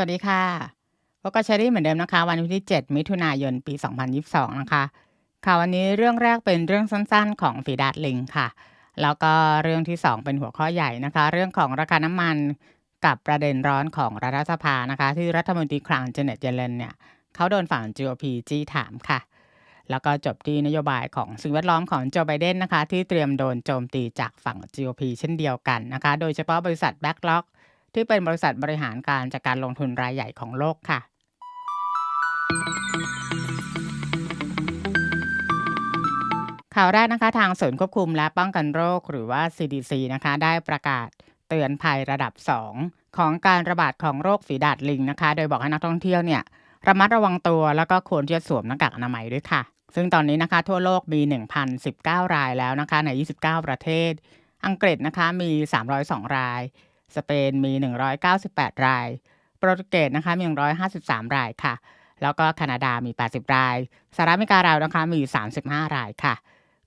วัสดีค่ะพบกับเชอรี่เหมือนเดิมนะคะ วันที่ 7 มิถุนายน ปี 2022 นะคะ ค่ะวันนี้เรื่องแรกเป็นเรื่องสั้นๆ ของฝีดาดลิงค่ะ แล้วก็เรื่องที่ 2 เป็นหัวข้อใหญ่นะคะ เรื่องของราคาน้ำมันกับประเด็นร้อนของรัฐสภานะคะ ที่รัฐมนตรีคลังเจเน็ตเยเลนเนี่ยเขาโดนฝั่ง GOP จี้ถามค่ะ แล้วก็จบที่นโยบายของสิ่งแวดล้อมของโจไบเดนนะคะ ที่เตรียมโดนโจมตีจากฝั่ง GOP เช่นเดียวกันนะคะ โดยเฉพาะบริษัท BlackRock ที่เป็นบริษัทบริหารการจัดการลงทุนรายใหญ่ของโลกค่ะ ข่าวแรกนะคะทางศูนย์ควบคุมและป้องกันโรคหรือว่า CDC นะคะได้ประกาศเตือนภัยระดับ 2 ของการระบาดของโรคฝีดาดลิงนะคะ โดยบอกให้นักท่องเที่ยวเนี่ยระมัดระวังตัวแล้วก็ควรที่จะสวมหน้ากากอนามัยด้วยค่ะ ซึ่งตอนนี้นะคะทั่วโลกมี 1,019 รายแล้วนะคะใน 29 ประเทศ อังกฤษนะคะมี 302 ราย สเปนมี 198 ราย โปรตุเกสนะคะมี 153 รายค่ะ แล้วก็แคนาดามี 80 ราย สหรัฐอเมริกาเรานะคะมี 35 รายค่ะ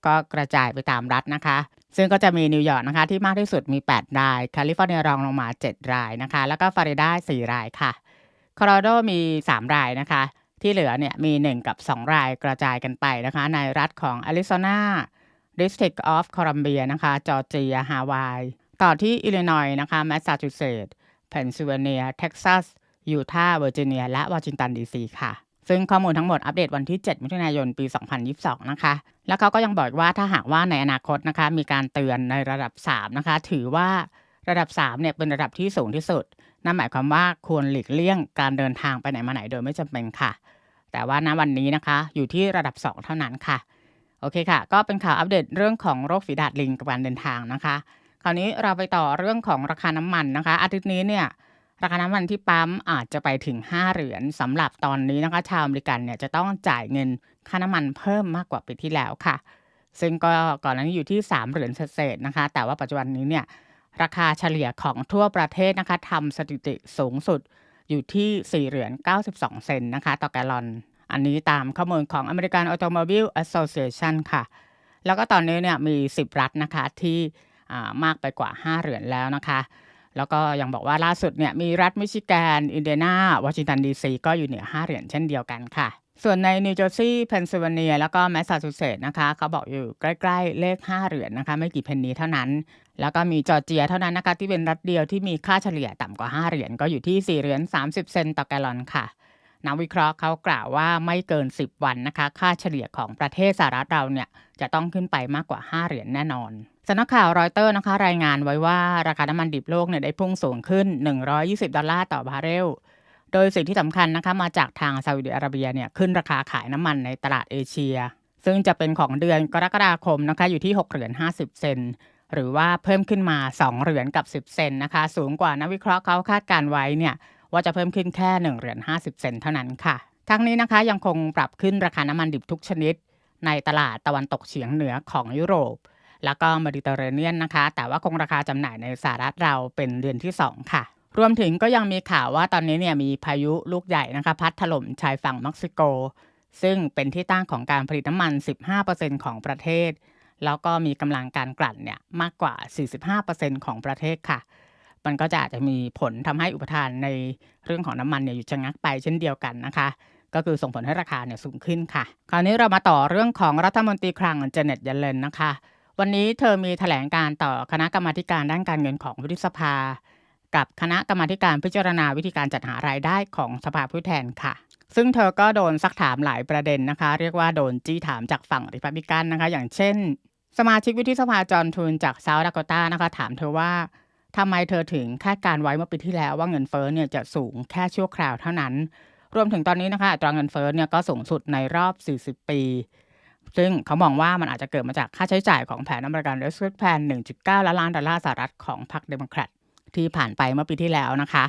ก็กระจายไปตามรัฐนะคะ ซึ่งก็จะมีนิวยอร์กนะคะที่มากที่สุดมี 8 ราย แคลิฟอร์เนียรองลงมา 7 รายนะคะ แล้วก็ฟลอริดา4รายค่ะ โคโลราโดมี 3 รายนะคะ ที่เหลือเนี่ยมี 1 กับ 2 รายกระจายกันไปนะคะ ในรัฐของแอริโซนา District of Columbia นะคะ จอร์เจีย ฮาวาย ต่อที่อิลลินอยส์นะคะแมสซาชูเซตส์เพนซิลเวเนีย เท็กซัส ยูทาห์เวอร์จิเนีย และวอชิงตันดีซีค่ะ ซึ่งข้อมูลทั้งหมดอัปเดตวันที่ 7 มิถุนายน ปี 2022 นะคะ แล้วเขาก็ยังบอกว่าถ้าหากว่าในอนาคตนะคะมีการเตือนในระดับ 3 นะคะ ถือว่าระดับ3เนี่ยเป็นระดับที่สูงที่สุด นั่นหมายความว่าควรหลีกเลี่ยงการเดินทางไปไหนมาไหนโดยไม่จำเป็นค่ะ แต่ว่าณวันนี้นะคะอยู่ที่ระดับ 2 เท่านั้นค่ะ โอเคค่ะ ก็เป็นข่าวอัปเดตเรื่องของโรคฝีดาดลิงกับการเดินทางนะคะ คราวนี้เราไปต่อเรื่องของราคาน้ำมันนะคะ อาทิตย์นี้เนี่ยราคาน้ำมันที่ปั๊มอาจจะไปถึง 5 เหรียญสำหรับตอนนี้นะคะชาวอเมริกันเนี่ยจะต้องจ่ายเงินค่าน้ำมันเพิ่มมากกว่าปีที่แล้วค่ะ ซึ่งก็ก่อนหน้านี้อยู่ที่ 3 เหรียญเศษนะคะ แต่ว่าปัจจุบันนี้เนี่ยราคาเฉลี่ยของทั่วประเทศนะคะทำสถิติสูงสุดอยู่ที่ 4 เหรียญ92 เซนนะคะ ต่อแกลลอน อันนี้ตามข้อมูลของ American Automobile Association ค่ะ แล้วก็ตอนนี้เนี่ยมี 10 รัฐนะคะที่ มากไปกว่า 5 เหรียญแล้วนะคะ แล้วก็ยังบอกว่าล่าสุดเนี่ยมีรัฐมิชิแกน อินเดียนาวอชิงตันดีซีก็อยู่เหนือ 5 เหรียญเช่นเดียวกันค่ะ ส่วนในนิวเจอร์ซีย์เพนซิลเวเนีย แล้วก็แมสซาชูเซตส์นะคะเขาบอกอยู่ใกล้ ๆ เลข 5 เหรียญนะคะ ไม่กี่เพนนีเท่านั้น แล้วก็มีจอร์เจียเท่านั้นนะคะที่เป็นรัฐเดียวที่มีค่าเฉลี่ยต่ำกว่า 5 เหรียญก็อยู่ที่4เหรียญ30 เซนต์ต่อแกลลอนค่ะ นักวิเคราะห์เขากล่าวว่าไม่เกิน 10 วันนะคะ ค่าเฉลี่ยของประเทศสหรัฐเราเนี่ยจะต้องขึ้นไปมากกว่า 5 เหรียญแน่นอนสำนักข่าวรอยเตอร์นะคะรายงานไว้ว่าราคาน้ำมันดิบโลกเนี่ยได้พุ่งสูงขึ้น 120 ดอลลาร์ต่อบาร์เรล โดยสิ่งที่สำคัญนะคะมาจากทางซาอุดิอาระเบียเนี่ยขึ้นราคาขายน้ำมันในตลาดเอเชีย ซึ่งจะเป็นของเดือนกรกฎาคมนะคะอยู่ที่6เหรียญ50 เซนหรือว่าเพิ่มขึ้นมา 2 เหรียญกับ 10 เซนนะคะ สูงกว่านักวิเคราะห์เขาคาดการไว้เนี่ย ว่าจะเพิ่มขึ้นแค่1เหรียญ50 เซนเท่านั้นค่ะ ทั้งนี้นะคะยังคงปรับขึ้นราคาน้ำมันดิบทุกชนิด ในตลาดตะวันตกเฉียงเหนือของยุโรป แล้วก็เมดิเตอร์เรเนียนนะคะ แต่ว่าคงราคาจำหน่ายในสหรัฐเราเป็นเดือนที่ 2 ค่ะ รวมถึงก็ยังมีข่าวว่าตอนนี้เนี่ยมีพายุลูกใหญ่นะคะ พัดถล่มชายฝั่งเม็กซิโก ซึ่งเป็นที่ตั้งของการผลิตน้ำมัน 15%ของประเทศแล้วก็มีกำลังการกลั่นเนี่ยมากกว่า 45%ของประเทศค่ะ มันก็จะอาจจะมีผลทำให้อุปทานในเรื่องของน้ำมันเนี่ยอยู่ชะงักไปเช่นเดียวกันนะคะ ก็คือส่งผลให้ราคาเนี่ยสูงขึ้นค่ะ คราวนี้เรามาต่อเรื่องของรัฐมนตรีคลังเจเน็ตเยเลนนะคะ วันนี้เธอมีแถลงการต่อคณะกรรมาการด้านการเงินของวุฒิสภา กับคณะกรรมาการพิจารณาวิธีการจัดหารายได้ของสภาผู้แทนค่ะซึ่งเธอก็โดนซักถามหลายประเด็นนะคะ เรียกว่าโดนจี้ถามจากฝั่งริพับลิกันนะคะ อย่างเช่น สมาชิกวุฒิสภาจอห์นทูนจากเซาท์ดาโกตานะคะ ถามเธอว่า ทำไมเธอถึงคาดการไว้เมื่อปีที่แล้วว่าเงินเฟ้อเนี่ยจะสูงแค่ชั่วคราวเท่านั้น รวมถึงตอนนี้นะคะอัตราเงินเฟ้อเนี่ยก็สูงสุดในรอบ 40 ปี ซึ่งเขามองว่ามันอาจจะเกิดมาจากค่าใช้จ่ายของแผนอเมริกันเรส e แพน1.9 ล้านล้านดอลลาร์สหรัฐของพรรคเดโมแครตที่ผ่านไปเมื่อปีที่แล้วนะคะ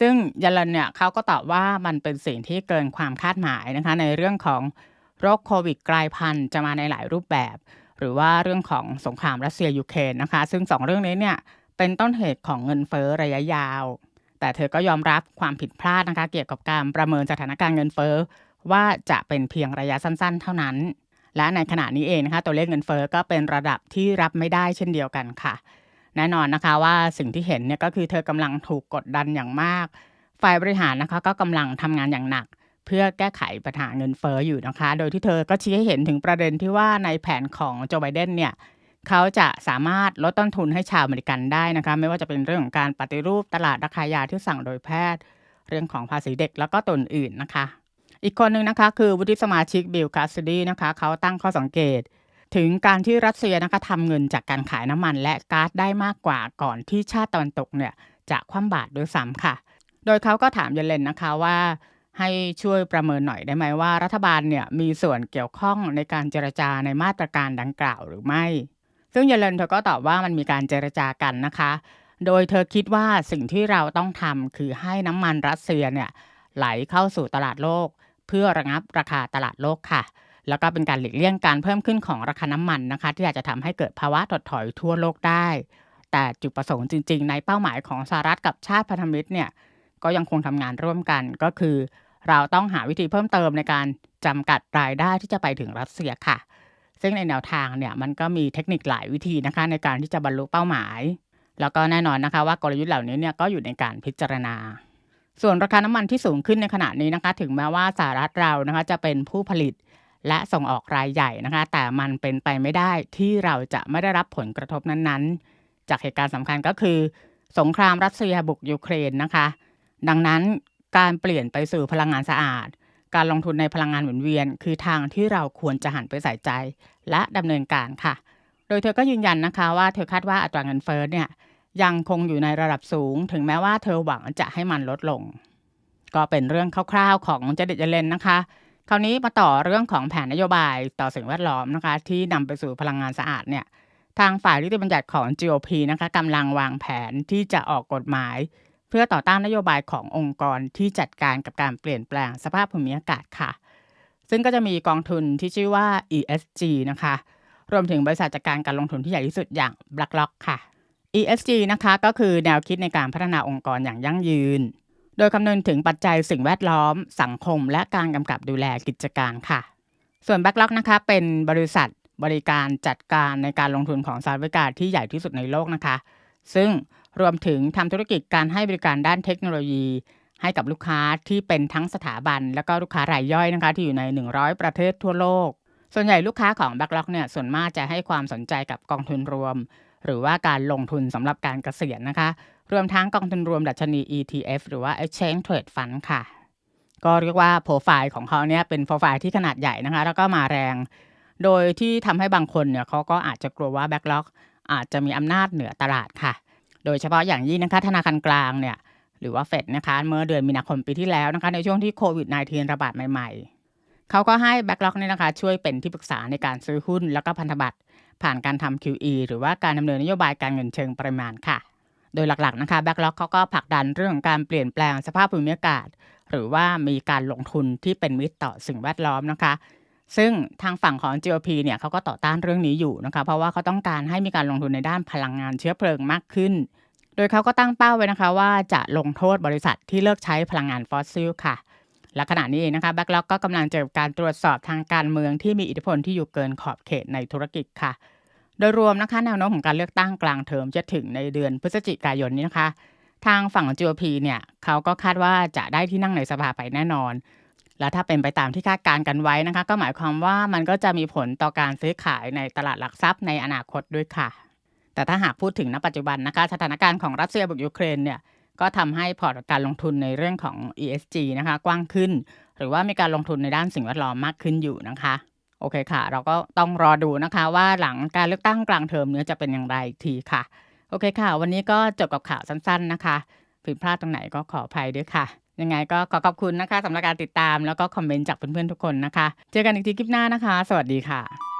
ซึ่งยันลันเนี่ยเขาก็ตอบว่ามันเป็นสิ่งที่เกินความคาดหมายนะคะในเรื่องของโรคโควิดกลายพันธุ์จะมาในหลายรูปแบบ หรือว่าเรื่องของสงครามรัสเซียยูเครนนะคะ ซึ่งสองเรื่องนี้เนี่ย เป็นต้นเหตุของเงินเฟ้อระยะยาว แต่เธอก็ยอมรับความผิดพลาดนะคะเกี่ยวกับการประเมินสถานการณ์เงินเฟ้อว่าจะเป็นเพียงระยะสั้น ๆ เท่านั้น และในขณะนี้เองนะคะตัวเลขเงินเฟ้อก็เป็นระดับที่รับไม่ได้เช่นเดียวกันค่ะ แน่นอนนะคะว่าสิ่งที่เห็นเนี่ยก็คือเธอกำลังถูกกดดันอย่างมาก ฝ่ายบริหารนะคะก็กำลังทำงานอย่างหนัก เพื่อแก้ไขปัญหาเงินเฟ้ออยู่นะคะ โดยที่เธอก็ชี้ให้เห็นถึงประเด็นที่ว่าในแผนของโจไบเดนเนี่ย เขาจะสามารถลดต้นทุนให้ชาวอเมริกันได้นะคะไม่ว่าจะเป็นเรื่องของการปฏิรูปตลาดราคายาที่สั่งโดยแพทย์ เรื่องของภาษีเด็กแล้วก็ตนอื่นนะคะ อีกคนหนึ่งนะคะคือวุฒิสมาชิกบิลคาสซิดีนะคะเขาตั้งข้อสังเกต ถึงการที่รัสเซียนะคะทำเงินจากการขายน้ำมันและก๊าซได้มากกว่าก่อนที่ชาติตะวันตกเนี่ยจะคว่ำบาตรด้วยซ้ำค่ะ โดยเขาก็ถามเยเลนนะคะว่าให้ช่วยประเมินหน่อยได้ไหมว่ารัฐบาลเนี่ยมีส่วนเกี่ยวข้องในการเจรจาในมาตรการดังกล่าวหรือไม่ ซึ่งเยเลนเธอก็ตอบว่ามันมีการเจรจากันนะคะ โดยเธอคิดว่าสิ่งที่เราต้องทำคือให้น้ำมันรัสเซียเนี่ยไหลเข้าสู่ตลาดโลก เพื่อระงับราคาตลาดโลกค่ะ แล้วก็เป็นการหลีกเลี่ยงการเพิ่มขึ้นของราคาน้ำมันนะคะ ที่อาจจะทำให้เกิดภาวะถดถอยทั่วโลกได้ แต่จุดประสงค์จริง ๆ ในเป้าหมายของสหรัฐกับชาติพันธมิตรเนี่ยก็ยังคงทำงานร่วมกันก็คือ เราต้องหาวิธีเพิ่มเติมในการจำกัดรายได้ที่จะไปถึงรัสเซียค่ะ ซึ่งในแนวทางเนี่ยมันก็มีเทคนิคหลายวิธีนะคะในการที่จะบรรลุเป้าหมาย แล้วก็แน่นอนนะคะว่ากลยุทธ์เหล่านี้เนี่ยก็อยู่ในการพิจารณา ส่วนราคาน้ำมันที่สูงขึ้นในขณะนี้นะคะ ถึงแม้ว่าสหรัฐเรานะคะจะเป็นผู้ผลิตและส่งออกรายใหญ่นะคะ แต่มันเป็นไปไม่ได้ที่เราจะไม่ได้รับผลกระทบนั้นๆ จากเหตุการณ์สำคัญก็คือ สงครามรัสเซียบุกยูเครนนะคะ ดังนั้นการเปลี่ยนไปสู่พลังงานสะอาด การลงทุนในพลังงานหมุนเวียน คือทางที่เราควรจะหันไปใส่ใจ และดำเนินการค่ะ โดยเธอก็ยืนยันนะคะว่าเธอคาดว่าอัตราเงินเฟ้อเนี่ยยังคงอยู่ในระดับสูง ถึงแม้ว่าเธอหวังจะให้มันลดลง ก็เป็นเรื่องคร่าวๆของเจเด็ดเจเลนนะคะ คราวนี้มาต่อเรื่องของแผนนโยบายต่อสิ่งแวดล้อมนะคะ ที่นำไปสู่พลังงานสะอาดเนี่ยทางฝ่ายนิติบัญญัติของ GOP นะคะกำลังวางแผนที่จะออกกฎหมาย พื่อต่อต้านนโยบายขององค์กรที่จัดการกับการเปลี่ยนแปลงสภาพภูมิอากาศค่ะ ซึ่งก็จะมีกองทุนที่ชื่อว่า ESG นะคะ รวมถึงบริษัทจัดการการลงทุนที่ใหญ่ที่สุดอย่าง BlackRock ค่ะ ESG นะคะก็คือแนวคิดในการพัฒนาองค์กรอย่างยั่งยืน โดยคำนึงถึงปัจจัยสิ่งแวดล้อม สังคม และการกำกับดูแลกิจการค่ะ ส่วน BlackRock นะคะเป็นบริษัทบริการจัดการในการลงทุนของสหรัฐอเมริกาที่ใหญ่ที่สุดในโลกนะคะ ซึ่ง รวมถึงทำธุรกิจการให้บริการด้านเทคโนโลยี ให้กับลูกค้าที่เป็นทั้งสถาบัน และก็ลูกค้ารายย่อยนะคะที่อยู่ใน 100 ประเทศทั่วโลก ส่วนใหญ่ลูกค้าของ BlackRock เนี่ยส่วนมากจะให้ความสนใจกับกองทุนรวม หรือว่าการลงทุนสำหรับการเกษียณนะคะ รวมทั้งกองทุนรวมดัชนี ETF หรือว่า Exchange Trade Fund ค่ะ ก็เรียกว่าโปรไฟล์ของเขาเนี่ยเป็นโปรไฟล์ที่ขนาดใหญ่นะคะ แล้วก็มาแรง โดยที่ทำให้บางคนเนี่ยเขาก็อาจจะกลัวว่า BlackRock อาจจะมีอำนาจเหนือตลาดค่ะ โดยเฉพาะอย่างยิ่งนะคะธนาคารกลางเนี่ยหรือว่าเฟดนะคะเมื่อเดือนมีนาคมปีที่แล้วนะคะในช่วงที่โควิด -19 ระบาดใหม่ๆ เขาก็ให้ BlackRock เนี่ยนะคะช่วยเป็นที่ปรึกษาในการซื้อหุ้นแล้วก็พันธบัตรผ่านการทำ QE หรือว่าการดำเนินนโยบายการเงินเชิงปริมาณค่ะ โดยหลักๆนะคะ BlackRock เขาก็ผลักดันเรื่องของการเปลี่ยนแปลงสภาพภูมิอากาศ หรือว่ามีการลงทุนที่เป็นมิตรต่อสิ่งแวดล้อมนะคะ ซึ่งทางฝั่งของ GOP เนี่ยเขาก็ต่อต้านเรื่องนี้อยู่นะคะเพราะว่าเขาต้องการให้มีการลงทุนในด้านพลังงานเชื้อเพลิงมากขึ้น โดยเขาก็ตั้งเป้าไว้นะคะว่าจะลงโทษบริษัทที่เลิกใช้พลังงานฟอสซิลค่ะ และขณะนี้เองนะคะ BlackRock ก็กำลังเจอการตรวจสอบทางการเมืองที่มีอิทธิพลที่อยู่เกินขอบเขตในธุรกิจค่ะ โดยรวมนะคะแนวโน้มของการเลือกตั้งกลางเทอมจะถึงในเดือนพฤศจิกายนนี้นะคะ ทางฝั่ง GOP เนี่ยเขาก็คาดว่าจะได้ที่นั่งในสภาไปแน่นอน แล้วถ้าเป็นไปตามที่คาดการณ์กันไว้นะคะ ก็หมายความว่ามันก็จะมีผลต่อการซื้อขายในตลาดหลักทรัพย์ในอนาคตด้วยค่ะ แต่ถ้าหากพูดถึงณปัจจุบันนะคะ สถานการณ์ของรัสเซียบุกยูเครนเนี่ยก็ทำให้พอร์ตการลงทุนในเรื่องของ ESG นะคะ กว้างขึ้น หรือว่ามีการลงทุนในด้านสิ่งแวดล้อมมากขึ้นอยู่นะคะ โอเคค่ะ เราก็ต้องรอดูนะคะว่าหลังการเลือกตั้งกลางเทอมเนี้อจะเป็นอย่างไรอีกทีค่ะ โอเคค่ะ วันนี้ก็จบกับข่าวสั้น ๆนะคะ ผิดพลาดตรงไหนก็ขออภัยด้วยค่ะ ยังไงก็ขอขอบคุณนะคะสำหรับการติดตามแล้วก็คอมเมนต์จากเพื่อนๆทุกคนนะคะ เจอกันอีกทีคลิปหน้านะคะ สวัสดีค่ะ